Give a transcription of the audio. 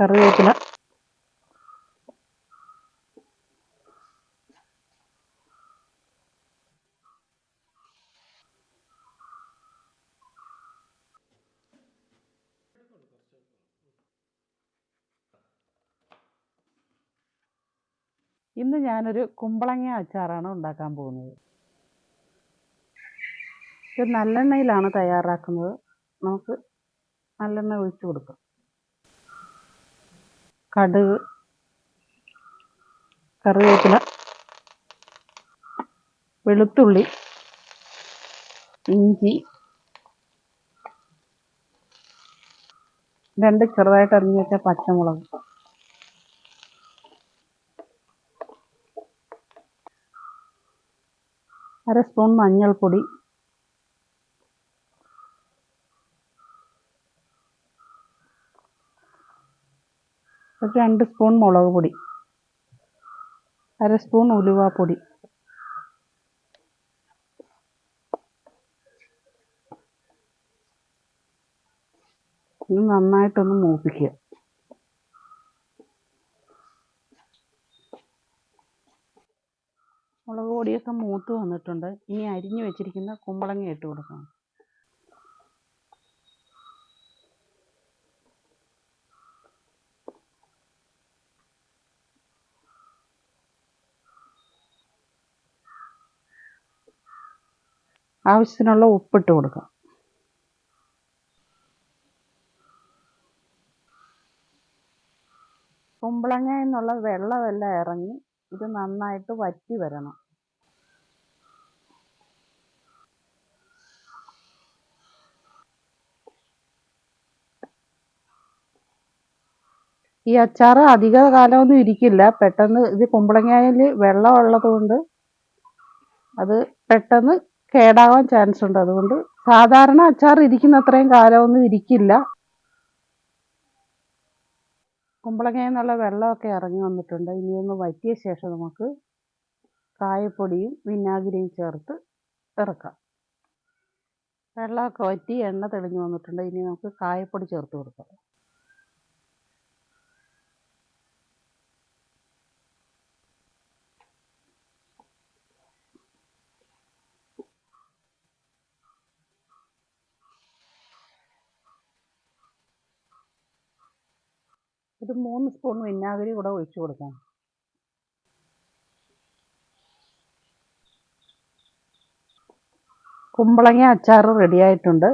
കറിവേപ്പില ഇന്ന് ഞാനൊരു കുമ്പളങ്ങ അച്ചാറാണ് ഉണ്ടാക്കാൻ പോകുന്നത്. ഇത് നല്ലെണ്ണയിലാണ് തയ്യാറാക്കുന്നത്. നമുക്ക് നല്ലെണ്ണ ഒഴിച്ചു കൊടുക്കാം. കടുക് കറിവേപ്പില വെളുത്തുള്ളി ഇഞ്ചി രണ്ട് ചെറുതായിട്ട് അരിഞ്ഞു വെച്ച പച്ചമുളക്. അര സ്പൂൺ മഞ്ഞൾപ്പൊടി ഒരു രണ്ട് സ്പൂൺ മുളക് പൊടി. അര സ്പൂൺ ഉലുവാപ്പൊടി ഇത് നന്നായിട്ടൊന്ന് മൂപ്പിക്കുക. മുളക് പൊടിയൊക്കെ മൂത്ത് വന്നിട്ടുണ്ട്. ഇനി അരിഞ്ഞു വെച്ചിരിക്കുന്ന കുമ്പളങ്ങ ഇട്ട് കൊടുക്കണം. ആവശ്യത്തിനുള്ള ഉപ്പിട്ട് കൊടുക്കുക. കുമ്പളങ്ങ എന്നുള്ള വെള്ളമെല്ലാം ഇറങ്ങി ഇത് നന്നായിട്ട് വറ്റി വരണം. ഈ അച്ചാർ അധിക കാലമൊന്നും ഇരിക്കില്ല. പെട്ടെന്ന് ഇത് കുമ്പളങ്ങയിൽ വെള്ളം ഉള്ളത് കൊണ്ട് അത് പെട്ടെന്ന് കേടാവാൻ ചാൻസ് ഉണ്ട്. അതുകൊണ്ട് സാധാരണ അച്ചാർ ഇരിക്കുന്ന അത്രയും കാലമൊന്നും ഇരിക്കില്ല. കുമ്പളങ്ങയിൽ നിന്നുള്ള വെള്ളമൊക്കെ ഇറങ്ങി വന്നിട്ടുണ്ട്. ഇനി ഒന്ന് വറ്റിയ ശേഷം നമുക്ക് കായപ്പൊടിയും വിനാഗിരിയും ചേർത്ത് ഇറക്കാം. വെള്ളമൊക്കെ വറ്റി എണ്ണ തെളിഞ്ഞു വന്നിട്ടുണ്ട്. ഇനി നമുക്ക് കായപ്പൊടി ചേർത്ത് കൊടുക്കാം. ഒരു മൂന്ന് സ്പൂൺ വിനാഗിരി കൂടെ ഒഴിച്ചു കൊടുക്കാം. കുമ്പളങ്ങ അച്ചാർ റെഡി ആയിട്ടുണ്ട്.